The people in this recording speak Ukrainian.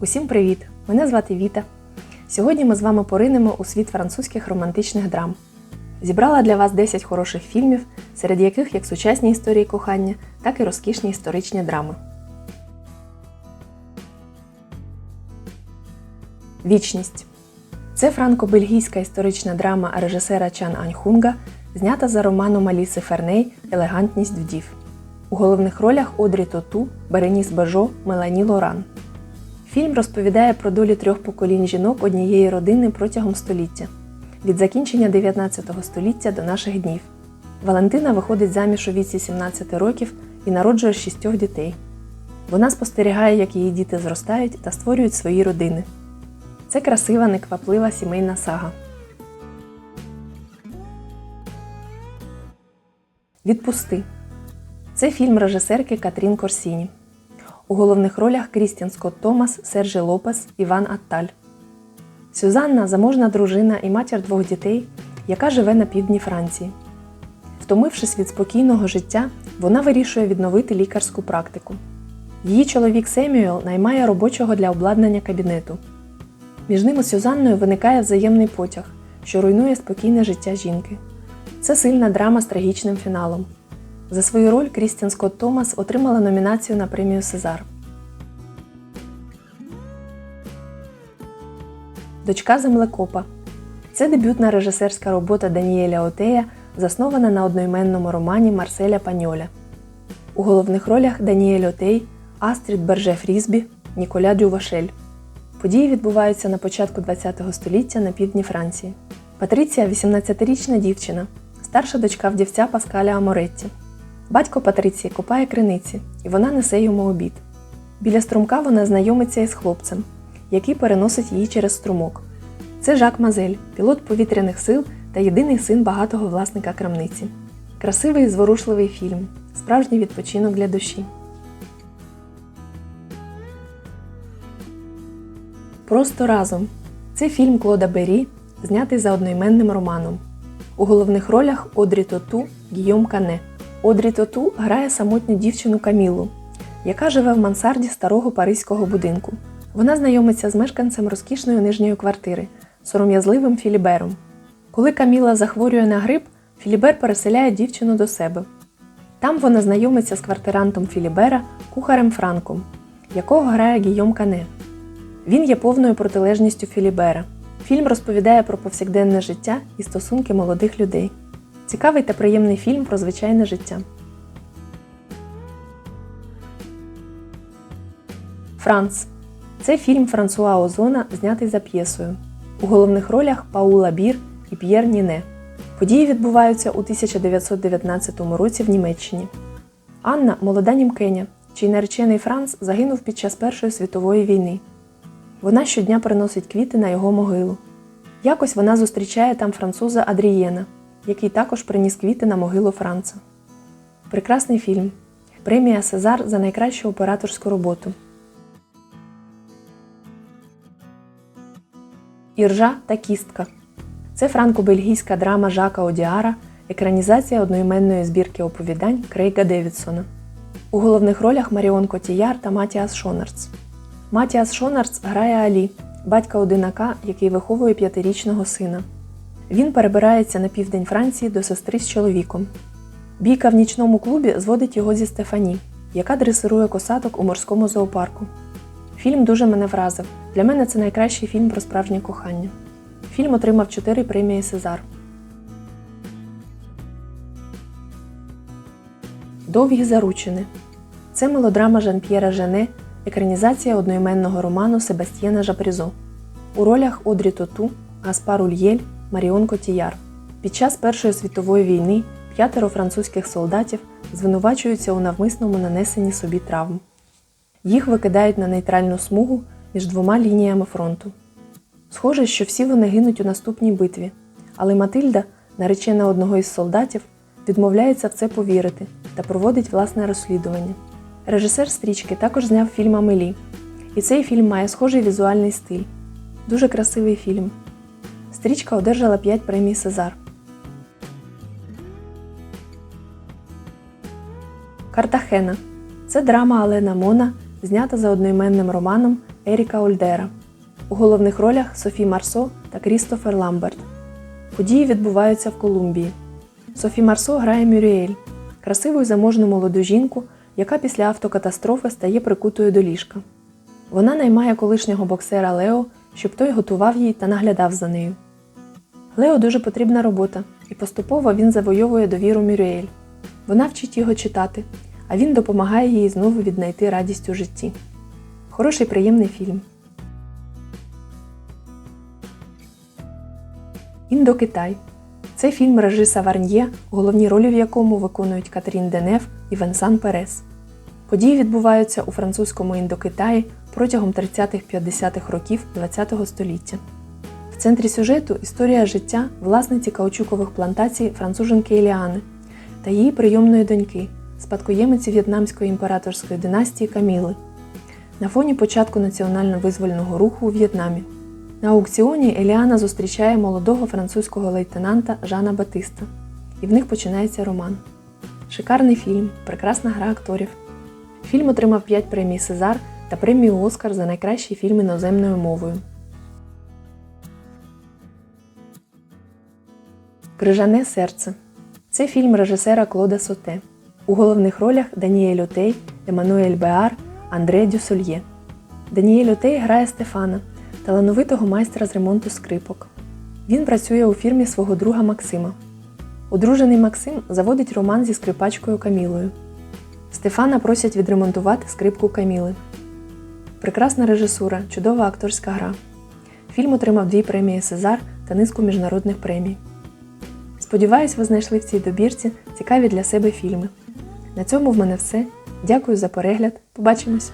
Усім привіт! Мене звати Віта. Сьогодні ми з вами поринемо у світ французьких романтичних драм. Зібрала для вас 10 хороших фільмів, серед яких як сучасні історії кохання, так і розкішні історичні драми. Вічність це франко-бельгійська історична драма режисера Чан Аньхунга, знята за романом Аліси Ферней Елегантність вдів. У головних ролях Одрі Тоту, Береніс Бежо, Мелані Лоран. Фільм розповідає про долю трьох поколінь жінок однієї родини протягом століття від закінчення 19 століття до наших днів. Валентина виходить заміж у віці 17 років і народжує шістьох дітей. Вона спостерігає, як її діти зростають та створюють свої родини. Це красива, некваплива сімейна сага. Відпусти. Це фільм режисерки Катрін Корсіні. У головних ролях Крістін Скотт Томас, Сержі Лопес, Іван Атталь. Сюзанна заможна дружина і матір двох дітей, яка живе на півдні Франції. Втомившись від спокійного життя, вона вирішує відновити лікарську практику. Її чоловік Семюел наймає робочого для обладнання кабінету. Між ними Сюзанною виникає взаємний потяг, що руйнує спокійне життя жінки. Це сильна драма з трагічним фіналом. За свою роль Крістін Скотт Томас отримала номінацію на премію Сезар. Дочка землекопа. Це дебютна режисерська робота Даніеля Отея, заснована на одноіменному романі Марселя Паньоля. У головних ролях Даніель Отей, Астрід Берже Фрізбі, Ніколя Дювашель. Події відбуваються на початку ХХ століття на півдні Франції. Патриція 18-річна дівчина, старша дочка вдівця Паскаля Аморетті. Батько Патриції копає криниці, і вона несе йому обід. Біля струмка вона знайомиться із хлопцем, який переносить її через струмок. Це Жак Мазель, пілот повітряних сил та єдиний син багатого власника крамниці. Красивий і зворушливий фільм, справжній відпочинок для душі. Просто разом. Це фільм Клода Бері, знятий за одноіменним романом. У головних ролях Одрі Тоту, Гійом Кане. Одрі Тоту грає самотню дівчину Камілу, яка живе в мансарді старого паризького будинку. Вона знайомиться з мешканцем розкішної нижньої квартири, сором'язливим Філібером. Коли Каміла захворює на грип, Філібер переселяє дівчину до себе. Там вона знайомиться з квартирантом Філібера, кухарем Франком, якого грає Гійом Кане. Він є повною протилежністю Філібера. Фільм розповідає про повсякденне життя і стосунки молодих людей. Цікавий та приємний фільм про звичайне життя. Франц. Це фільм Франсуа Озона, знятий за п'єсою. У головних ролях Паула Бір і П'єр Ніне. Події відбуваються у 1919 році в Німеччині. Анна молода німкеня, чий наречений Франц загинув під час Першої світової війни. Вона щодня приносить квіти на його могилу. Якось вона зустрічає там француза Адрієна, який також приніс квіти на могилу Франца. Прекрасний фільм. Премія Сезар за найкращу операторську роботу. Іржа та кістка. Це франко-бельгійська драма Жака Одіара, екранізація одноіменної збірки оповідань Крейга Девідсона. У головних ролях Маріон Котіяр та Матіас Шонарц. Матіас Шонарц грає Алі, батька одинака, який виховує п'ятирічного сина. Він перебирається на південь Франції до сестри з чоловіком. Бійка в нічному клубі зводить його зі Стефані, яка дресирує косаток у морському зоопарку. Фільм дуже мене вразив. Для мене це найкращий фільм про справжнє кохання. Фільм отримав 4 премії Сезар. Довгі заручини. Це мелодрама Жан-П'єра Жене, екранізація одноіменного роману Себастьєна Жапрізо. У ролях Одрі Тоту, Гаспар Ульєль, Маріон Котіяр. Під час Першої світової війни п'ятеро французьких солдатів звинувачуються у навмисному нанесенні собі травм. Їх викидають на нейтральну смугу між двома лініями фронту. Схоже, що всі вони гинуть у наступній битві, але Матильда, наречена одного із солдатів, відмовляється в це повірити та проводить власне розслідування. Режисер стрічки також зняв фільм Амелі, і цей фільм має схожий візуальний стиль. Дуже красивий фільм. Стрічка одержала 5 премій Сезар. Картахена це драма Алена Мона, знята за одноіменним романом Еріка Ольдера. У головних ролях Софі Марсо та Крістофер Ламберт. Події відбуваються в Колумбії. Софі Марсо грає Мюріель, красиву і заможну молоду жінку, яка після автокатастрофи стає прикутою до ліжка. Вона наймає колишнього боксера Лео, щоб той готував їй та наглядав за нею. Лео дуже потрібна робота, і поступово він завойовує довіру Мюріель. Вона вчить його читати, а він допомагає їй знову віднайти радість у житті. Хороший приємний фільм. Індокитай. Це фільм Режиса Варньє, головні ролі в якому виконують Катрін Денев і Венсан Перес. Події відбуваються у французькому Індокитаї протягом 30-50-х років ХХ століття. В центрі сюжету історія життя власниці каучукових плантацій француженки Еліани та її прийомної доньки, спадкоємиці в'єтнамської імператорської династії Каміли, на фоні початку національно-визвольного руху у В'єтнамі. На аукціоні Еліана зустрічає молодого французького лейтенанта Жана Батиста, і в них починається роман. Шикарний фільм, прекрасна гра акторів. Фільм отримав 5 премій Сезар та премію Оскар за найкращий фільм іноземною мовою. Крижане серце. Це фільм режисера Клода Соте. У головних ролях Даніель Отей, Еммануель Беар, Андре Дюсольє. Даніель Отей грає Стефана, талановитого майстра з ремонту скрипок. Він працює у фірмі свого друга Максима. Одружений Максим заводить роман зі скрипачкою Камілою. Стефана просять відремонтувати скрипку Каміли. Прекрасна режисура, чудова акторська гра. Фільм отримав дві премії Сезар та низку міжнародних премій. Сподіваюсь, ви знайшли в цій добірці цікаві для себе фільми. На цьому в мене все. Дякую за перегляд. Побачимось!